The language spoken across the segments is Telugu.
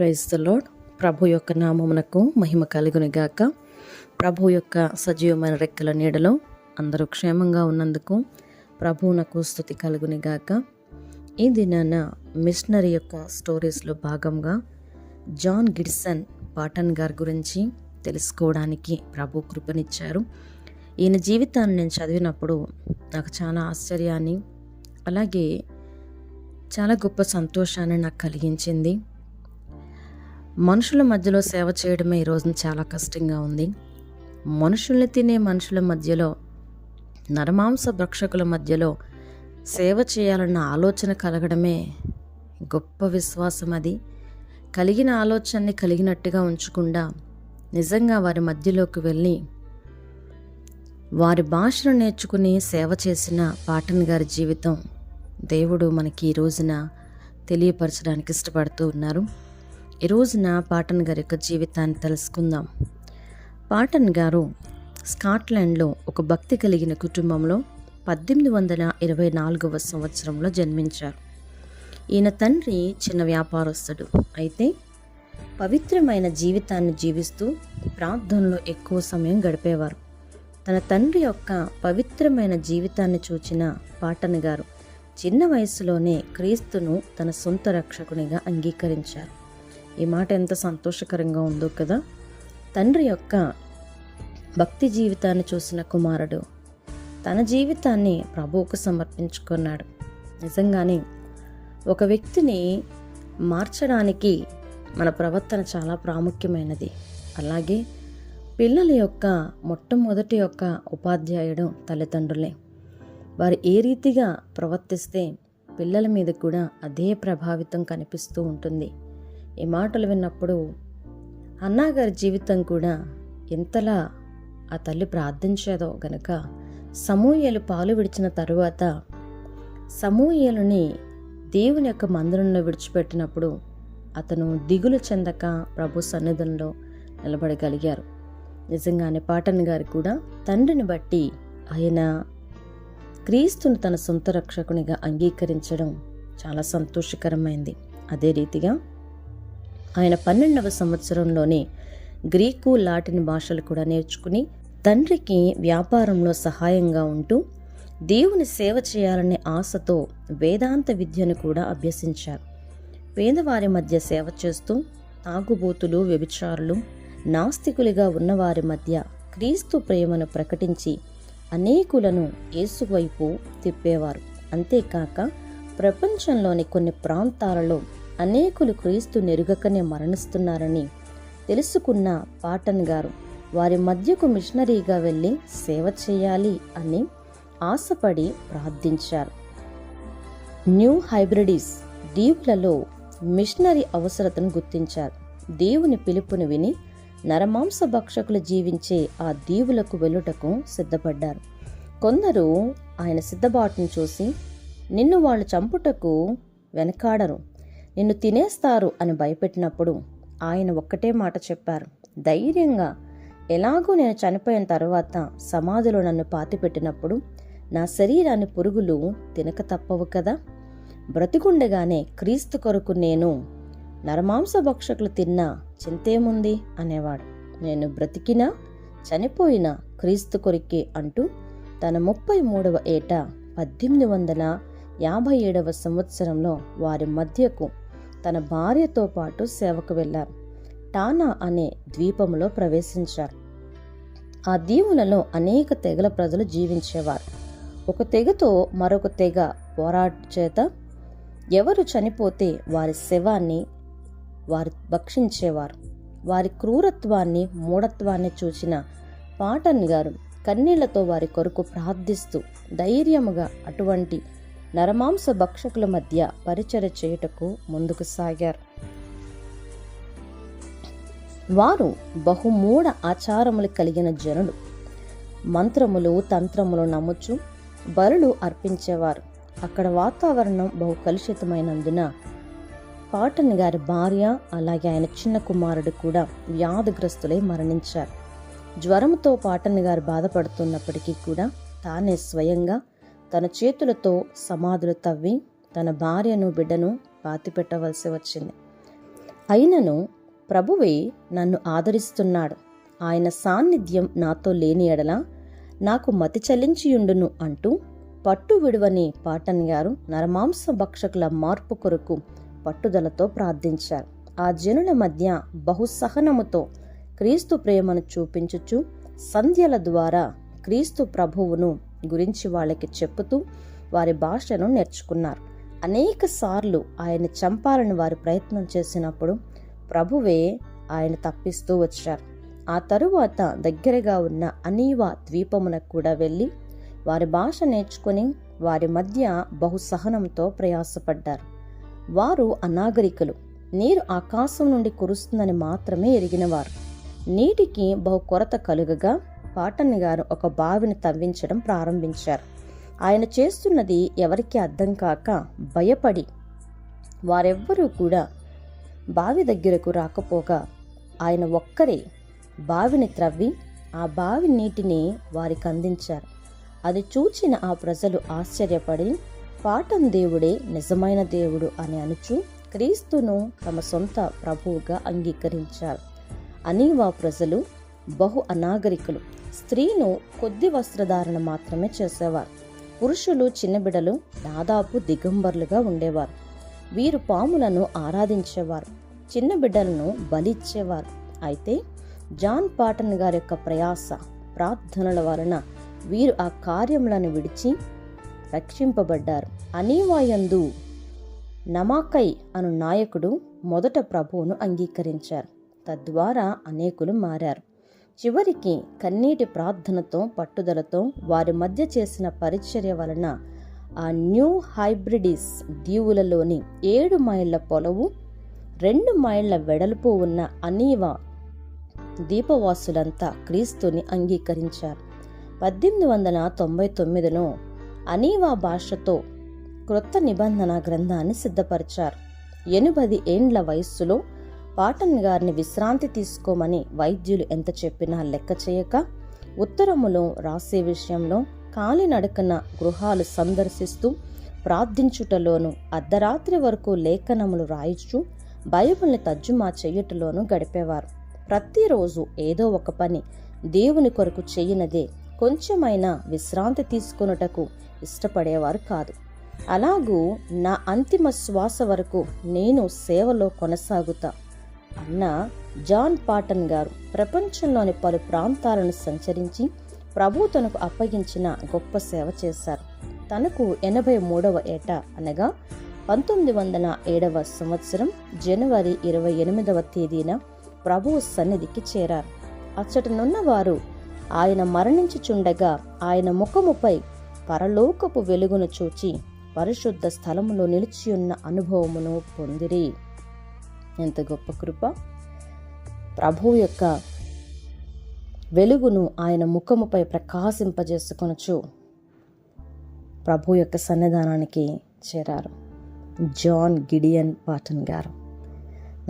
ప్రైజ్ ద లోడ్ ప్రభు యొక్క నామమునకు మహిమ కలుగునిగాక. ప్రభు యొక్క సజీవమైన రెక్కల నీడలో అందరూ క్షేమంగా ఉన్నందుకు ప్రభువునకు స్థుతి కలుగునిగాక. ఈ దినాన మిషనరీ యొక్క స్టోరీస్లో భాగంగా జాన్ గిడ్సన్ పాటన్ గారి గురించి తెలుసుకోవడానికి ప్రభు కృపనిచ్చారు. ఈయన జీవితాన్ని నేను చదివినప్పుడు నాకు చాలా ఆశ్చర్యాన్ని అలాగే చాలా గొప్ప సంతోషాన్ని నాకు కలిగించింది. మనుషుల మధ్యలో సేవ చేయడమే ఈరోజు చాలా కష్టంగా ఉంది. మనుషుల్ని తినే మనుషుల మధ్యలో నరమాంస భక్షకుల మధ్యలో సేవ చేయాలన్న ఆలోచన కలగడమే గొప్ప విశ్వాసం అది. కలిగిన ఆలోచనని కలిగినట్టుగా ఉంచకుండా నిజంగా వారి మధ్యలోకి వెళ్ళి వారి భాషను నేర్చుకుని సేవ చేసిన పాటన్ గారి జీవితం దేవుడు మనకి ఈ రోజున తెలియపరచడానికి ఇష్టపడుతూ ఉన్నారు. ఈ రోజున పాటన్ గారి యొక్క జీవితాన్ని తెలుసుకుందాం. పాటన్ గారు స్కాట్లాండ్లో ఒక భక్తి కలిగిన కుటుంబంలో పద్దెనిమిది వందల ఇరవై నాలుగవ సంవత్సరంలో జన్మించారు. ఈయన తండ్రి చిన్న వ్యాపారస్తుడు. అయితే పవిత్రమైన జీవితాన్ని జీవిస్తూ ప్రార్థనలో ఎక్కువ సమయం గడిపేవారు. తన తండ్రి యొక్క పవిత్రమైన జీవితాన్ని చూచిన పాటన్ గారు చిన్న వయసులోనే క్రీస్తును తన సొంత రక్షకునిగా అంగీకరించారు. ఈ మాట ఎంత సంతోషకరంగా ఉందో కదా. తండ్రి యొక్క భక్తి జీవితాన్ని చూసిన కుమారుడు తన జీవితాన్ని ప్రభువుకు సమర్పించుకున్నాడు. నిజంగానే ఒక వ్యక్తిని మార్చడానికి మన ప్రవర్తన చాలా ప్రాముఖ్యమైనది. అలాగే పిల్లల యొక్క మొట్టమొదటి యొక్క ఉపాధ్యాయుడు తల్లిదండ్రులే. వారు ఏ రీతిగా ప్రవర్తిస్తే పిల్లల మీద కూడా అదే ప్రభావితం కనిపిస్తూ ఉంటుంది. ఈ మాటలు విన్నప్పుడు అన్నాగారి జీవితం కూడా ఎంతలా ఆ తల్లి ప్రార్థించేదో గనక సమూహలు పాలు విడిచిన తరువాత సమూహలుని దేవుని యొక్క మందిరంలో విడిచిపెట్టినప్పుడు అతను దిగులు చెందక ప్రభు సన్నిధంలో నిలబడగలిగారు. నిజంగానే పాటన్ గారు కూడా తండ్రిని బట్టి ఆయన క్రీస్తును తన సొంత రక్షకునిగా అంగీకరించడం చాలా సంతోషకరమైంది. అదే రీతిగా ఆయన పన్నెండవ సంవత్సరంలోనే గ్రీకు లాటిన్ భాషలు కూడా నేర్చుకుని తండ్రికి వ్యాపారంలో సహాయంగా ఉంటూ దేవుని సేవ చేయాలనే ఆశతో వేదాంత విద్యను కూడా అభ్యసించారు. పేదవారి మధ్య సేవ చేస్తూ తాగుబోతులు వ్యభిచారులు నాస్తికులుగా ఉన్నవారి మధ్య క్రీస్తు ప్రేమను ప్రకటించి అనేకులను యేసు వైపు తిప్పేవారు. అంతేకాక ప్రపంచంలోని కొన్ని ప్రాంతాలలో అనేకులు క్రీస్తు నెరుగకనే మరణిస్తున్నారని తెలుసుకున్న పాటన్ గారు వారి మధ్యకు మిషనరీగా వెళ్ళి సేవ చేయాలి అని ఆశపడి ప్రార్థించారు. న్యూ హైబ్రిడీస్ దీవులలో మిషనరీ అవసరతను గుర్తించారు. దేవుని పిలుపుని విని నరమాంస భక్షకులు జీవించే ఆ దీవులకు వెళ్ళుటకు సిద్ధపడ్డారు. కొందరు ఆయన సిద్ధబాటును చూసి నిన్ను వాళ్ళు చంపుటకు వెనకాడరు. నిన్ను తినేస్తారు అని భయపెట్టినప్పుడు ఆయన ఒక్కటే మాట చెప్పారు. ధైర్యంగా ఎలాగో నేను చనిపోయిన తర్వాత సమాధిలో నన్ను పాతిపెట్టినప్పుడు నా శరీరాన్ని పురుగులు తినక తప్పవు కదా? బ్రతికుండగానే క్రీస్తు కొరకు నేను నరమాంస భక్షకులు తిన్నా చింతేముంది? అనేవాడు. నేను బ్రతికినా చనిపోయిన క్రీస్తు కొరికే అంటూ తన ముప్పై మూడవ ఏట పద్దెనిమిది వందల యాభై ఏడవ సంవత్సరంలో వారి మధ్యకు తన భార్యతో పాటు సేవకు వెళ్ళారు. టానా అనే ద్వీపంలో ప్రవేశించారు. ఆ దీవులలో అనేక తెగల ప్రజలు జీవించేవారు. ఒక తెగతో మరొక తెగ పోరాట చేత ఎవరు చనిపోతే వారి శవాన్ని వారు భక్షించేవారు. వారి క్రూరత్వాన్ని మూఢత్వాన్ని చూసిన పాటన్ గారు కన్నీళ్ళతో వారి కొరకు ప్రార్థిస్తూ ధైర్యముగా అటువంటి నరమాంస భక్షకుల మధ్య పరిచర చేయుటకు ముందుకు సాగారు. వారు బహుమూఢ ఆచారములు కలిగిన జనులు. మంత్రములు తంత్రములు నమ్ముచు బలులు అర్పించేవారు. అక్కడ వాతావరణం బహు కలుషితమైనందున పాటన్ గారి భార్య అలాగే ఆయన చిన్న కుమారుడు కూడా వ్యాధిగ్రస్తులై మరణించారు. జ్వరంతో పాటన్ గారు బాధపడుతున్నప్పటికీ కూడా తానే స్వయంగా తన చేతులతో సమాధులు తవ్వి తన భార్యను బిడ్డను పాతిపెట్టవలసి వచ్చింది. అయినను ప్రభువే నన్ను ఆదరిస్తున్నాడు. ఆయన సాన్నిధ్యం నాతో లేని ఎడల నాకు మతి చలించియుండును అంటూ పట్టు విడువని పాటన్ గారు నరమాంస భక్షకుల మార్పు కొరకు పట్టుదలతో ప్రార్థించారు. ఆ జనుల మధ్య బహుసహనముతో క్రీస్తు ప్రేమను చూపించుచు సంధ్యల ద్వారా క్రీస్తు ప్రభువును గురించి వాళ్ళకి చెప్పుతూ వారి భాషను నేర్చుకున్నారు. అనేక సార్లు ఆయన చంపాలని వారు ప్రయత్నం చేసినప్పుడు ప్రభువే ఆయన తప్పిస్తూ వచ్చారు. ఆ తరువాత దగ్గరగా ఉన్న అనీవా ద్వీపమునకు కూడా వెళ్ళి వారి భాష నేర్చుకుని వారి మధ్య బహుసహనంతో ప్రయాసపడ్డారు. వారు అనాగరికులు. నీరు ఆకాశం నుండి కురుస్తుందని మాత్రమే ఎరిగినవారు. నీటికి బహు కొరత కలుగగా పాటన్ గారు ఒక బావిని తవ్వించడం ప్రారంభించారు. ఆయన చేస్తున్నది ఎవరికి అర్థం కాక భయపడి వారెవ్వరూ కూడా బావి దగ్గరకు రాకపోగా ఆయన ఒక్కరే బావిని త్రవ్వి ఆ బావి నీటిని వారికి అందించారు. అది చూచిన ఆ ప్రజలు ఆశ్చర్యపడి పాటం దేవుడే నిజమైన దేవుడు అని అనుచు క్రీస్తును తమ సొంత ప్రభువుగా అంగీకరించారు. అనీవా ప్రజలు బహు అనాగరికులు. స్త్రీను కొద్ది వస్త్రధారణ మాత్రమే చేసేవారు. పురుషులు చిన్నబిడలు దాదాపు దిగంబర్లుగా ఉండేవారు. వీరు పాములను ఆరాధించేవారు. చిన్న బిడ్డలను బలిచ్చేవారు. అయితే జాన్ పాటన్ గారి యొక్క ప్రయాస ప్రార్థనల వలన వీరు ఆ కార్యములను విడిచి రక్షింపబడ్డారు. అనీవాయందు నమాకై అను నాయకుడు మొదట ప్రభువును అంగీకరించారు. తద్వారా అనేకులు మారారు. చివరికి కన్నీటి ప్రార్థనతో పట్టుదలతో వారి మధ్య చేసిన పరిచర్య వలన ఆ న్యూ హైబ్రిడిస్ దీవులలోని ఏడు మైళ్ళ పొలవు రెండు మైళ్ళ వెడల్పు ఉన్న అనీవా దీపవాసులంతా క్రీస్తుని అంగీకరించారు. పద్దెనిమిది వందల తొంభై తొమ్మిదిలో అనీవా భాషతో క్రొత్త నిబంధన గ్రంథాన్ని సిద్ధపరిచారు. ఎనిమిది ఏండ్ల వయస్సులో పాటన్ గారిని విశ్రాంతి తీసుకోమని వైద్యులు ఎంత చెప్పినా లెక్క చేయక ఉత్తరములో రాసే విషయంలో కాలినడకన గృహాలు సందర్శిస్తూ ప్రార్థించుటలోను అర్ధరాత్రి వరకు లేఖనములు రాయిచు బైబిల్ని తజ్జుమా చేయుటలోనూ గడిపేవారు. ప్రతిరోజు ఏదో ఒక పని దేవుని కొరకు చేయనదే కొంచెమైనా విశ్రాంతి తీసుకొనుటకు ఇష్టపడేవారు కాదు. అలాగూ నా అంతిమ శ్వాస వరకు నేను సేవలో కొనసాగుతా అన్న జాన్ పాటన్ గారు ప్రపంచంలోని పలు ప్రాంతాలను సంచరించి ప్రభు తనకు అప్పగించిన గొప్ప సేవ చేశారు. తనకు ఎనభై మూడవ ఏట అనగా పంతొమ్మిది వందల ఏడవ సంవత్సరం జనవరి ఇరవై ఎనిమిదవ తేదీన ప్రభువు సన్నిధికి చేరారు. అచ్చటనున్న వారు ఆయన మరణించుచుండగా ఆయన ముఖముపై పరలోకపు వెలుగును చూచి పరిశుద్ధ స్థలములో నిలిచియున్న అనుభవమును పొందిరి. ఎంత గొప్ప కృప. ప్రభు యొక్క వెలుగును ఆయన ముఖముపై ప్రకాశింపజేసుకొనచ్చు ప్రభు యొక్క సన్నిధానానికి చేరారు. జాన్ గిడియన్ పాటన్ గారు.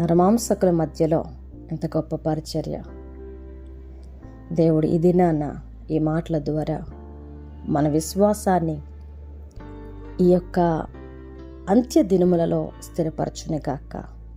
నరమాంసకుల మధ్యలో ఎంత గొప్ప పరిచర్య. దేవుడు ఈ దినాన ఈ మాటల ద్వారా మన విశ్వాసాన్ని ఈ యొక్క అంత్య దినములలో స్థిరపరచునే కాక